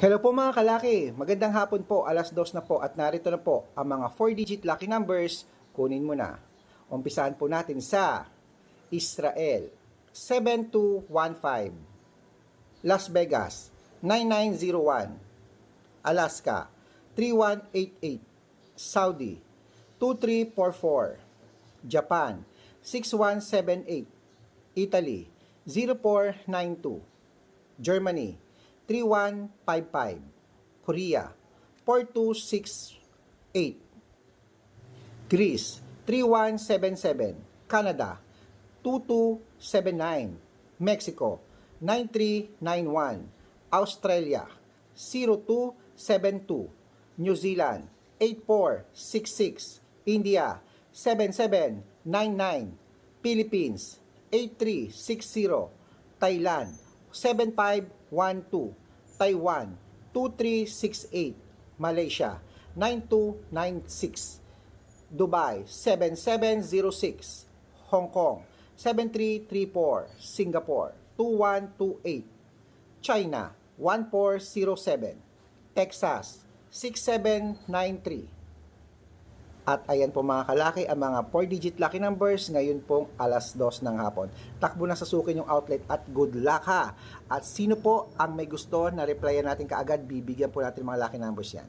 Hello po mga kalaki, magandang hapon po, alas dos na po at narito na po ang mga 4-digit lucky numbers, kunin mo na. Umpisahan po natin sa Israel, 7215, Las Vegas, 9901, Alaska, 3188, Saudi, 2344, Japan, 6178, Italy, 0492, Germany, 3155. Korea, 4268. Greece, 3177. Canada, 2279. Mexico, 9391. Australia, 0272. New Zealand, 8466. India, 7799. Philippines, 8360. Thailand, 7512. Taiwan, 2368. Malaysia, 9296. Dubai, 7706. Hong Kong, 7334. Singapore, 2128. China, 1407. Texas, 6793. At ayan po mga kalaki, ang mga 4-digit lucky numbers ngayon pong alas 2 ng hapon. Takbo na sa sukin yung outlet at good luck ha. At sino po ang may gusto na replyan natin kaagad, bibigyan po natin mga lucky numbers yan.